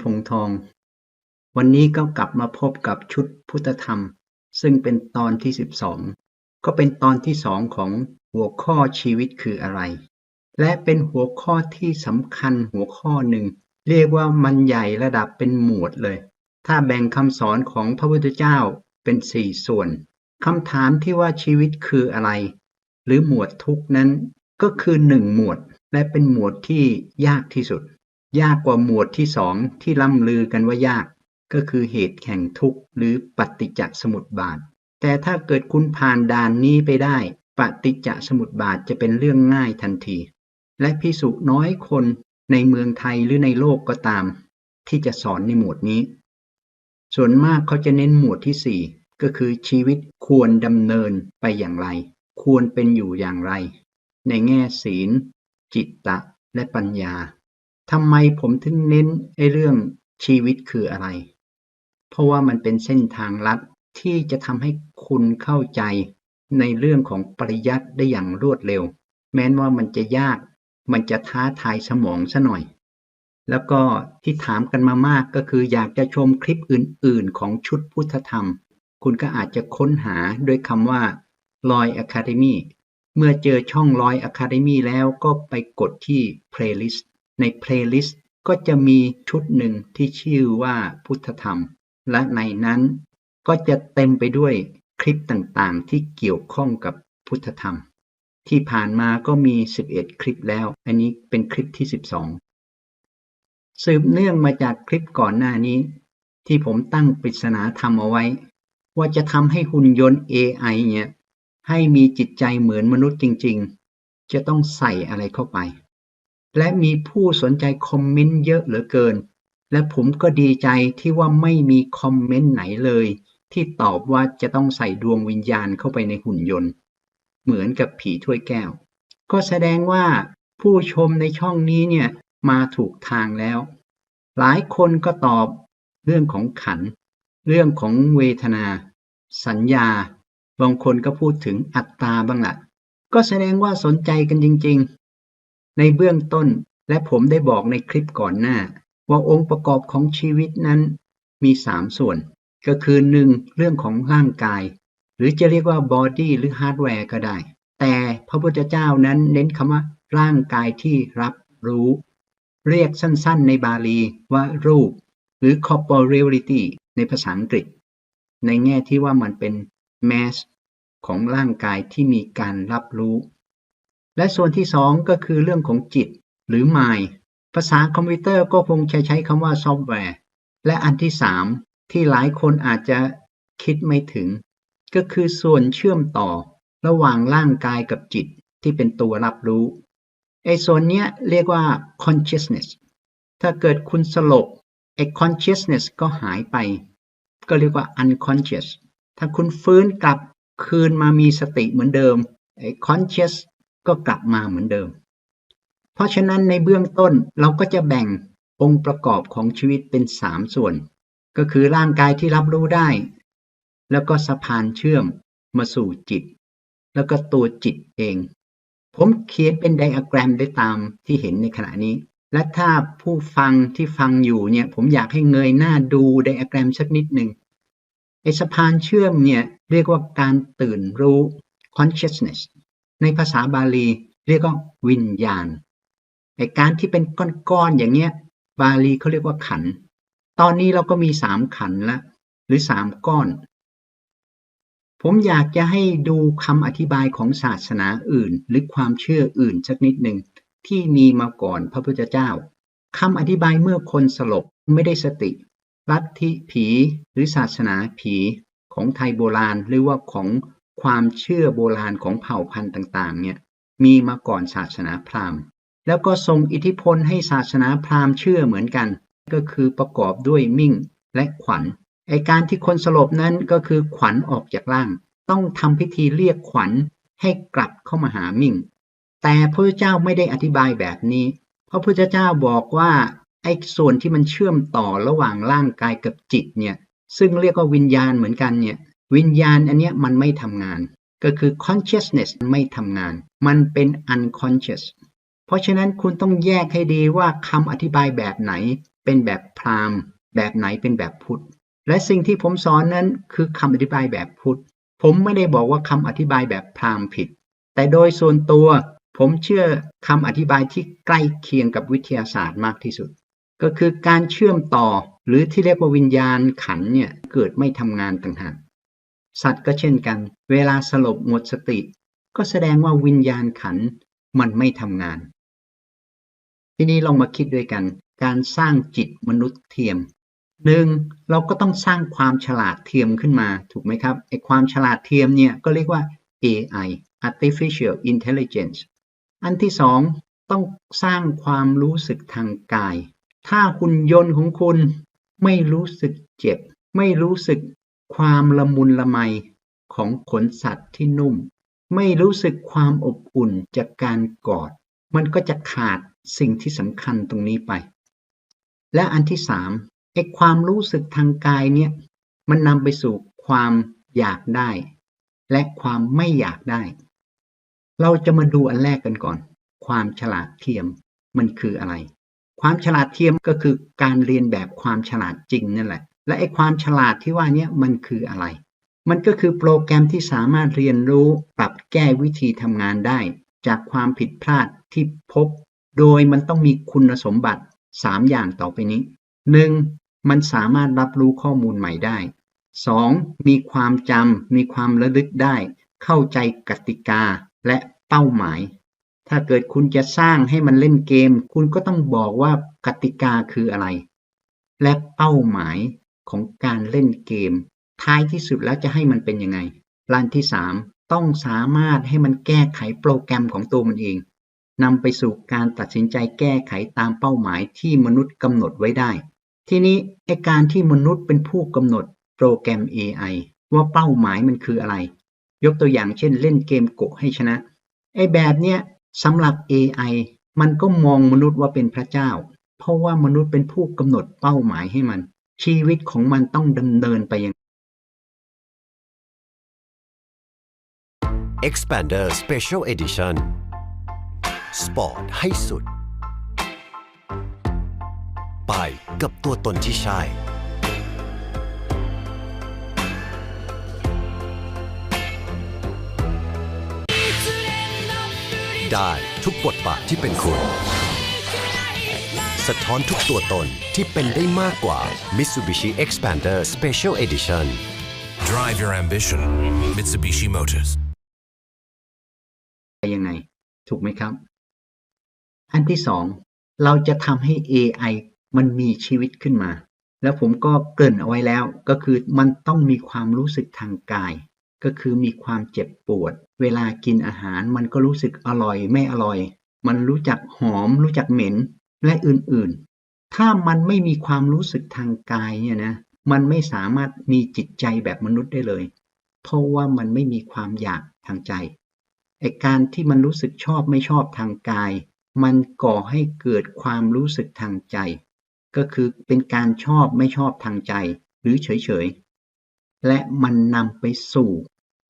พงทอง วันนี้ก็กลับมาพบกับชุดพุทธธรรม ซึ่งเป็นตอนที่ 12 ก็เป็นตอนที่สองของหัวข้อชีวิตคืออะไร และเป็นหัวข้อที่สำคัญหัวข้อหนึ่ง เรียกว่ามันใหญ่ระดับเป็นหมวดเลย ถ้าแบ่งคำสอนของพระพุทธเจ้าเป็นสี่ส่วนคำถามที่ว่าชีวิตคืออะไร หรือหมวดทุกนั้นก็คือหนึ่งหมวดและเป็นหมวดที่ยากที่สุด ยากกว่าหมวดที่สองที่ล่ำลือกันว่ายาก ก็คือเหตุแห่งทุกข์หรือปฏิจจสมุปบาท แต่ถ้าเกิดคุณผ่านด่านนี้ไปได้ ปฏิจจสมุปบาทจะเป็นเรื่องง่ายทันที และพิสุน้อยคนในเมืองไทยหรือในโลกก็ตาม ที่จะสอนในหมวดนี้ ส่วนมากเขาจะเน้นหมวดที่สี่ก็คือชีวิตควรดำเนินไปอย่างไร ควรเป็นอยู่อย่างไร ในแง่ศีล จิตตะและปัญญา ทำไมผมถึงเน้นไอ้เรื่องชีวิตคืออะไร เพราะว่ามันเป็นเส้นทางลัดที่จะทำให้คุณเข้าใจในเรื่องของปริยัติได้อย่างรวดเร็ว แม้นว่ามันจะยาก มันจะท้าทายสมองซะหน่อย แล้วก็ที่ถามกันมามากก็คืออยากจะชมคลิปอื่น ๆ ของชุดพุทธธรรม คุณก็อาจจะค้นหาด้วยคำว่าลอย Academy เมื่อเจอช่องลอย Academy แล้วก็ไปกดที่ Playlist ใน Playlist ก็จะมีชุดหนึ่งที่ชื่อว่าพุทธธรรม และในนั้นก็จะเต็มไปด้วยคลิปต่างๆ ที่เกี่ยวข้องกับพุทธธรรม ที่ผ่านมาก็มี 11 คลิปแล้ว อันนี้เป็นคลิปที่ 12 สืบเนื่องมาจากคลิปก่อนหน้านี้ ที่ผมตั้งปริศนาธรรมเอาไว้ ว่าจะทำให้หุ่นยนต์ AI เนี่ยให้มีจิตใจเหมือนมนุษย์จริง ๆ จะต้องใส่อะไรเข้าไป และมีผู้สนใจคอมเมนต์เยอะเหลือเกิน และผมก็ดีใจที่ว่าไม่มีคอมเมนต์ไหนเลย ที่ตอบว่าจะต้องใส่ดวงวิญญาณเข้าไปในหุ่นยนต์ เหมือนกับผีถ้วยแก้ว ก็แสดงว่าผู้ชมในช่องนี้เนี่ยมาถูกทางแล้ว หลายคนก็ตอบเรื่องของขัน เรื่องของเวทนา สัญญา บางคนก็พูดถึงอัตตาบ้างละก็แสดงว่าสนใจกันจริง ในเบื้องต้น และผมได้บอกในคลิปก่อนหน้า ว่าองค์ประกอบของชีวิตนั้น มีสามส่วน ก็คือหนึ่งเรื่องของร่างกาย หรือจะเรียกว่าบอดี้หรือฮาร์ดแวร์ก็ได้ แต่พระพุทธเจ้านั้นเน้นคำว่าร่างกายที่รับรู้ เรียกสั้นๆ ในบาลีว่ารูป หรือ corporeality ในภาษาอังกฤษ ในแง่ที่ว่ามันเป็นแมสของร่างกายที่มีการรับรู้ และส่วนที่สองก็คือเรื่องของจิต หรือ mind ภาษาคอมพิวเตอร์ก็คงใช้ใช้คำว่าซอฟต์แวร์ และอันที่สามที่หลายคนอาจจะคิดไม่ถึง ก็คือส่วนเชื่อมต่อ ระหว่างร่างกายกับจิตที่เป็นตัวรับรู้ไอ้ส่วนนี้เรียกว่า consciousness ถ้าเกิดคุณสลบไอ้ consciousness ก็หายไป ก็เรียกว่า unconscious ถ้าคุณฟื้นกลับคืนมามีสติเหมือนเดิมไอ้ conscious ก็กลับมาเหมือนเดิม เพราะฉะนั้นในเบื้องต้นเราก็จะแบ่งองค์ประกอบของชีวิตเป็นสามส่วน ก็คือร่างกายที่รับรู้ได้ แล้วก็สะพานเชื่อมมาสู่จิต แล้วก็ตัวจิตเอง ผมเขียนเป็นไดอะแกรมได้ตามที่เห็นในขณะนี้ และถ้าผู้ฟังที่ฟังอยู่เนี่ย ผมอยากให้เงยหน้าดูไดอะแกรมสักนิดหนึ่งไอสะพานเชื่อมเนี่ย เรียกว่าการตื่นรู้ consciousness ในภาษาบาลี เรียกว่าวิญญาณไอการที่เป็นก้อนๆอย่างเงี้ย บาลีเขาเรียกว่าขัน ตอนนี้เราก็มีสามขันละ หรือสามก้อน ผมอยากจะให้ดูคำอธิบายของศาสนาอื่น หรือความเชื่ออื่นสักนิดหนึ่งที่มีมาก่อนพระพุทธเจ้าคำอธิบายเมื่อคนสลบไม่ได้สติ ลัทธิผีหรือศาสนาผีของไทยโบราณหรือว่าของ ความเชื่อโบราณของเผ่าพันธุ์ต่างๆ เนี่ยมีมาก่อนศาสนาพราหมณ์ แล้วก็ทรงอิทธิพลให้ศาสนาพราหมณ์เชื่อเหมือนกัน ก็คือประกอบด้วยมิ่งและขวัญไอการที่คนสลบนั้นก็คือขวัญออกจากร่าง ต้องทำพิธีเรียกขวัญให้กลับเข้ามาหามิ่ง แต่พระเจ้าไม่ได้อธิบายแบบนี้ เพราะพุทธเจ้าบอกว่าไอ้ส่วนที่มันเชื่อมต่อระหว่างร่างกายกับจิตเนี่ยซึ่งเรียกว่าวิญญาณเหมือนกันเนี่ย วิญญาณอันนี้มันไม่ทำงาน ก็คือ consciousness ไม่ทำงาน มันเป็น unconscious เพราะฉะนั้นคุณต้องแยกให้ดีว่าคำอธิบายแบบไหน เป็นแบบพราหมณ์ แบบไหนเป็นแบบพุทธ และสิ่งที่ผมสอนนั้นคือคำอธิบายแบบพุทธ ผมไม่ได้บอกว่าคำอธิบายแบบพราหมณ์ผิด แต่โดยส่วนตัว ผมเชื่อคำอธิบายที่ใกล้เคียงกับวิทยาศาสตร์มากที่สุด ก็คือการเชื่อมต่อหรือที่เรียกว่าวิญญาณขันเนี่ยเกิดไม่ทำงานต่างหาก สัตว์ก็เช่นกัน เวลาสลบหมดสติ ก็แสดงว่าวิญญาณขันมันไม่ทำงาน ทีนี้ลองมาคิดด้วยกัน การสร้างจิตมนุษย์เทียมหนึ่งเราก็ต้องสร้างความฉลาดเทียมขึ้นมาถูกไหมครับไอความฉลาดเทียมเนี่ยก็เรียกว่า AI artificial intelligence อันที่สองต้องสร้างความรู้สึกทางกาย ถ้าหุ่นยนต์ของคุณไม่รู้สึกเจ็บ ไม่รู้สึก ความละมุนละไมของขนสัตว์ที่นุ่ม ไม่รู้สึกความอบอุ่นจากการกอด มันก็จะขาดสิ่งที่สำคัญตรงนี้ไป และอันที่สามไอ้ความรู้สึกทางกายเนี่ย มันนำไปสู่ความอยากได้ และความไม่อยากได้ เราจะมาดูอันแรกกันก่อน ความฉลาดเทียมมันคืออะไร ความฉลาดเทียมก็คือการเรียนแบบความฉลาดจริงนั่นแหละ และไอ้ความฉลาดที่ว่านี้มันคืออะไร มันก็คือโปรแกรมที่สามารถเรียนรู้ปรับแก้วิธีทำงานได้ จากความผิดพลาดที่พบ โดยมันต้องมีคุณสมบัติ 3 อย่างต่อไปนี้ 1. มันสามารถรับรู้ข้อมูลใหม่ได้ 2. มีความจำมีความระลึกได้ เข้าใจกติกาและเป้าหมาย ถ้าเกิดคุณจะสร้างให้มันเล่นเกม คุณก็ต้องบอกว่ากติกาคืออะไร และเป้าหมาย ของการเล่นเกม ท้ายที่สุดแล้วจะให้มันเป็นยังไงลันที่ 3 ต้องสามารถให้มันแก้ไขโปรแกรมของตัวมันเองนำไปสู่การตัดสินใจแก้ไขตามเป้าหมายที่มนุษย์กำหนดไว้ได้ ทีนี้ไอการที่มนุษย์เป็นผู้กำหนดโปรแกรม AI ว่าเป้าหมายมันคืออะไร ยกตัวอย่างเช่นเล่นเกมโกะให้ชนะไอแบบเนี้ยสำหรับ AI มันก็มองมนุษย์ว่าเป็นพระเจ้า เพราะว่ามนุษย์เป็นผู้กำหนดเป้าหมายให้มัน ชีวิตของมันต้องดำเนินไปอย่าง Expander Special Edition สปอร์ตให้สุด ไปกับตัวตนที่ใช่ ได้ทุกบทบาทที่เป็นคุณ สะท้อนทุกตัวตนที่เป็นได้มากกว่า Mitsubishi Expander Special Edition Drive your ambition. Mitsubishi Motors. ไปยังไง ถูกไหมครับ อันที่สองเราจะทำให้ AI มันมีชีวิตขึ้นมา แล้วผมก็เกริ่นเอาไว้แล้วก็คือมันต้องมีความรู้สึกทางกาย ก็คือมีความเจ็บปวด เวลากินอาหารมันก็รู้สึกอร่อยไม่อร่อย มันรู้จักหอม รู้จักเหม็น และอื่นๆ ถ้ามันไม่มีความรู้สึกทางกายเนี่ยนะมันไม่สามารถมีจิตใจแบบมนุษย์ได้เลย เพราะว่ามันไม่มีความอยากทางใจไอการที่มันรู้สึกชอบไม่ชอบทางกาย มันก่อให้เกิดความรู้สึกทางใจ ก็คือเป็นการชอบไม่ชอบทางใจ หรือเฉยๆ และมันนำไปสู่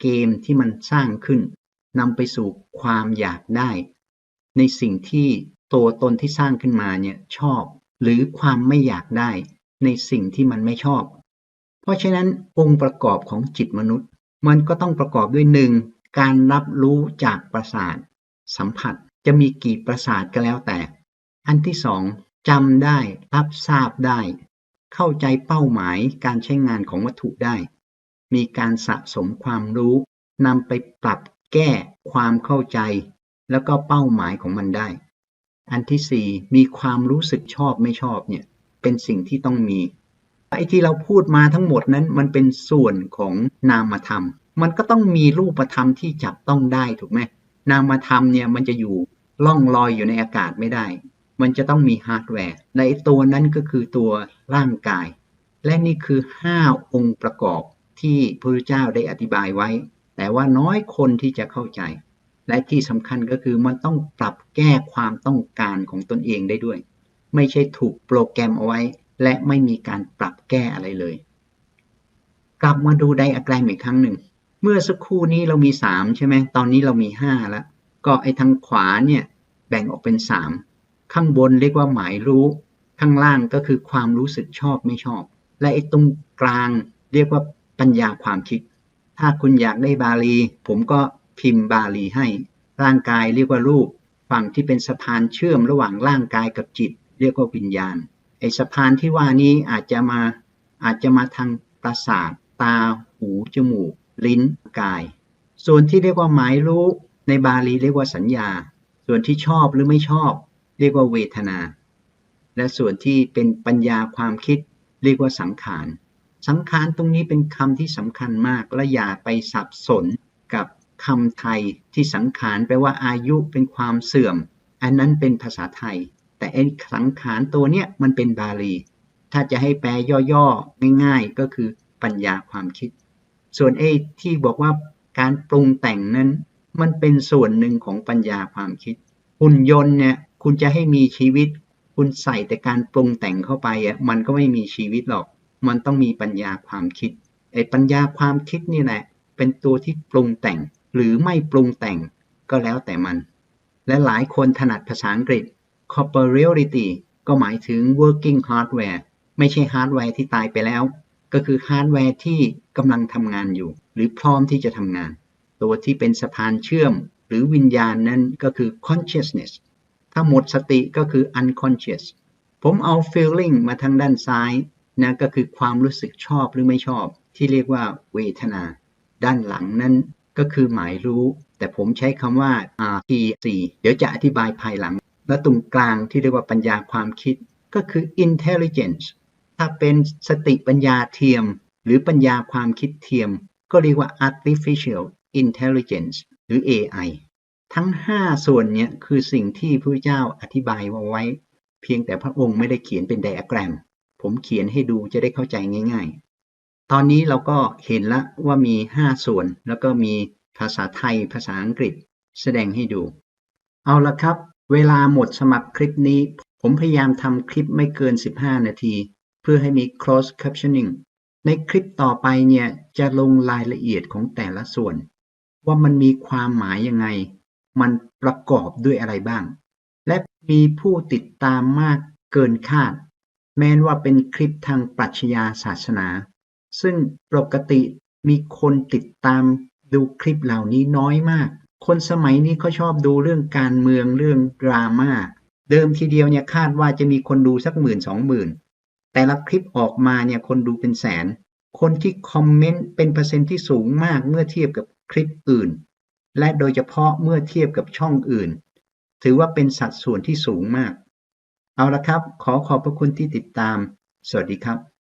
เกมที่มันสร้างขึ้นนำไปสู่ความอยากได้ ในสิ่งที่ ตัวตนที่สร้างขึ้นมาเนี่ยชอบ หรือความไม่อยากได้ในสิ่งที่มันไม่ชอบ เพราะฉะนั้นองค์ประกอบของจิตมนุษย์ มันก็ต้องประกอบด้วยหนึ่งการรับรู้จากประสาท สัมผัสจะมีกี่ประสาทก็แล้วแต่ อันที่สองจำได้รับทราบได้ เข้าใจเป้าหมายการใช้งานของวัตถุได้ มีการสะสมความรู้นำไปปรับแก้ความเข้าใจ แล้วก็เป้าหมายของมันได้ อันที่สี่มีความรู้สึกชอบไม่ชอบเนี่ยเป็นสิ่งที่ต้องมีไอ้ที่เราพูดมาทั้งหมดนั้นมันเป็นส่วนของนามธรรม มันก็ต้องมีรูปธรรมที่จับต้องได้ถูกไหมนามธรรมเนี่ยมันจะอยู่ล่องลอยอยู่ในอากาศไม่ได้ มันจะต้องมีฮาร์ดแวร์และไอ้ตัวนั้นก็คือตัวร่างกาย และนี่คือ 5 องค์ประกอบที่พระพุทธเจ้าได้อธิบายไว้ แต่ว่าน้อยคนที่จะเข้าใจ และที่สำคัญก็คือมันต้องปรับแก้ความต้องการของตนเองได้ด้วย ไม่ใช่ถูกโปรแกรมเอาไว้ และไม่มีการปรับแก้อะไรเลย กลับมาดูไดอะแกรมอีกครั้งหนึ่ง เมื่อสักครู่นี้เรามี 3 ใช่ไหมตอนนี้เรามี5แล้วก็ไอ้ทางขวาเนี่ยแบ่งออกเป็น 3 ข้างบนเรียกว่าหมายรู้ขข้างล่างก็คือความรู้สึกชอบไม่ชอบ และไอ้ตรงกลางเรียกว่าปัญญาความคิด ถ้าคุณอยากได้บาลี ผมก็ พิมพ์บาลีให้ ร่างกายเรียกว่ารูป ฝั่งที่เป็นสะพานเชื่อมระหว่างร่างกายกับจิต เรียกว่าวิญญาณไอ้สะพานที่ว่านี้อาจจะมาอาจจะมาทางประสาทตา หูจมูก ลิ้นกาย ส่วนที่เรียกว่าหมายรู้ในบาลีเรียกว่าสัญญา ส่วนที่ชอบหรือไม่ชอบ เรียกว่าเวทนา และส่วนที่เป็นปัญญาความคิด เรียกว่าสังขารสังขารตรงนี้เป็นคำที่สำคัญมากและอย่าไปสับสนกับ คำไทยที่สังขารแปลว่าอายุเป็นความเสื่อม อันนั้นเป็นภาษาไทย แต่ไอ้สังขารตัวเนี้ยมันเป็นบาลี ถ้าจะให้แปลย่อๆง่ายๆ ก็คือปัญญาความคิด ส่วนไอ้ที่บอกว่าการปรุงแต่งนั้น มันเป็นส่วนหนึ่งของปัญญาความคิดหุ่นยนต์เนี่ยคุณจะให้มีชีวิต คุณใส่แต่การปรุงแต่งเข้าไปอะมันก็ไม่มีชีวิตหรอก มันต้องมีปัญญาความคิดไอ้ปัญญาความคิดนี่แหละเป็นตัวที่ปรุงแต่ง หรือไม่ปรุงแต่งก็แล้วแต่มัน และหลายคนถนัดภาษาอังกฤษ corporeality ก็หมายถึง working hardware ไม่ใช่ฮาร์ดแวร์ที่ตายไปแล้ว ก็คือฮาร์ดแวร์ที่กำลังทำงานอยู่ หรือพร้อมที่จะทำงาน ตัวที่เป็นสะพานเชื่อม หรือวิญญาณนั้นก็คือ consciousness ถ้าหมดสติก็คือ unconscious ผมเอา feeling มาทางด้านซ้ายนะก็คือความรู้สึกชอบหรือไม่ชอบ ที่เรียกว่าเวทนา ด้านหลังนั้น ก็คือหมายรู้ แต่ผมใช้คำว่า RTC เดี๋ยวจะอธิบายภายหลัง และตรงกลางที่เรียกว่าปัญญาความคิด ก็คือ intelligence ถ้าเป็นสติปัญญาเทียม หรือปัญญาความคิดเทียม ก็เรียกว่า artificial intelligence หรือ AI ทั้ง 5 ส่วนเนี้ยคือสิ่งที่พระเจ้าอธิบายไว้ เพียงแต่พระองค์ไม่ได้เขียนเป็นไดอะแกรม ผมเขียนให้ดูจะได้เข้าใจง่าย ตอนนี้เราก็เห็นแล้วว่ามี 5 ส่วน แล้วก็มีภาษาไทย ภาษาอังกฤษ แสดงให้ดู เอาละครับ เวลาหมดสมัครคลิปนี้ ผมพยายามทำคลิปไม่เกิน 15 นาที เพื่อให้มี cross captioning ในคลิปต่อไปเนี่ย จะลงรายละเอียดของแต่ละส่วน ว่ามันมีความหมายยังไง มันประกอบด้วยอะไรบ้าง และมีผู้ติดตามมากเกินคาด แม้นว่าเป็นคลิปทางปรัชญาศาสนา ซึ่งปกติมีคนติดตามดูคลิปเหล่านี้น้อยมาก คนสมัยนี้เขาชอบดูเรื่องการเมืองเรื่องดราม่า เดิมทีเดียวเนี่ยคาดว่าจะมีคนดูสักหมื่นสองหมื่น แต่ละคลิปออกมาเนี่ยคนดูเป็นแสน คนที่คอมเมนต์เป็นเปอร์เซ็นต์ที่สูงมากเมื่อเทียบกับคลิปอื่น และโดยเฉพาะเมื่อเทียบกับช่องอื่น ถือว่าเป็นสัดส่วนที่สูงมาก เอาละครับ ขอขอบพระคุณที่ติดตาม สวัสดีครับ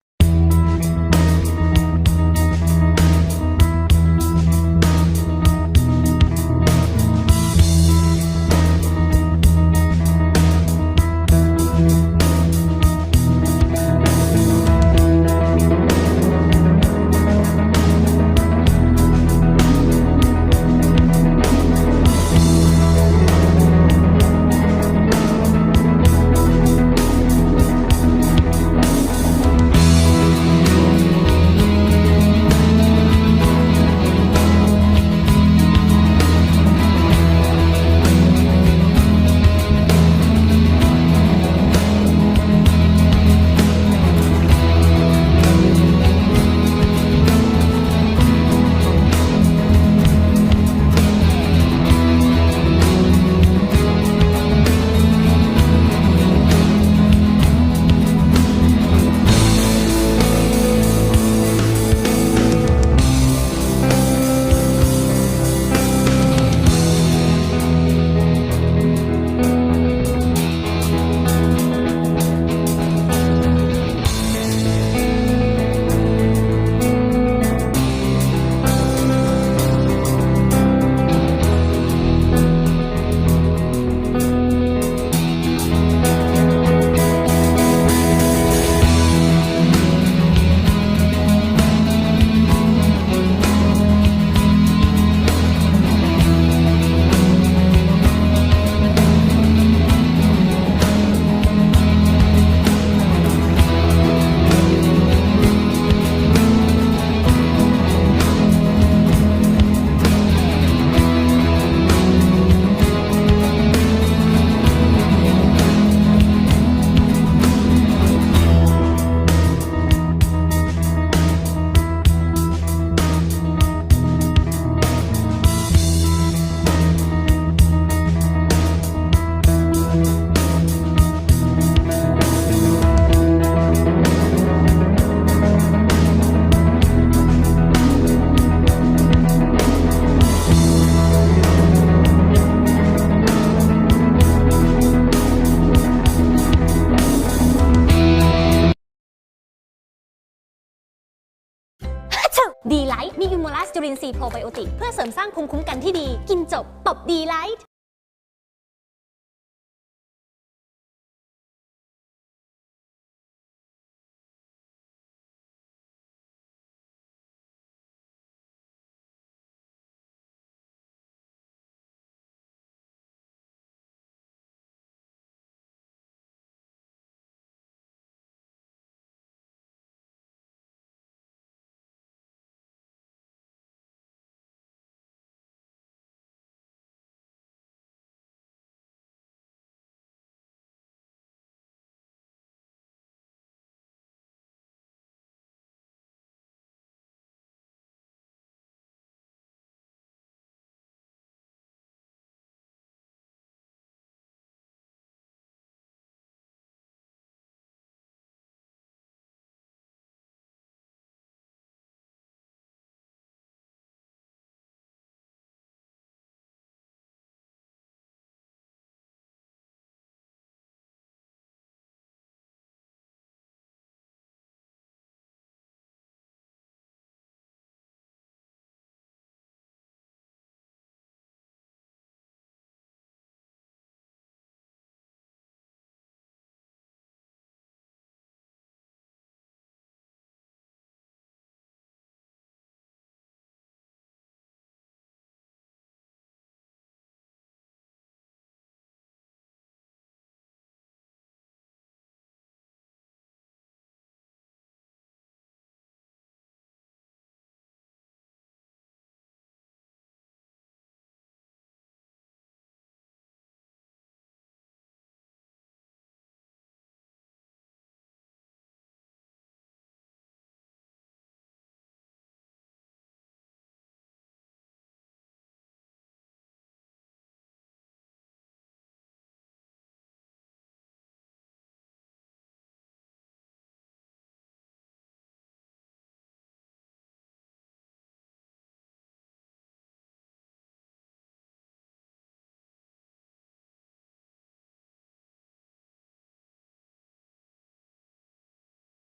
ลินทรีย์โปรไบโอติกเพื่อเสริมสร้างภูมิคุ้มกันที่ดี กินจบตบดีไลท์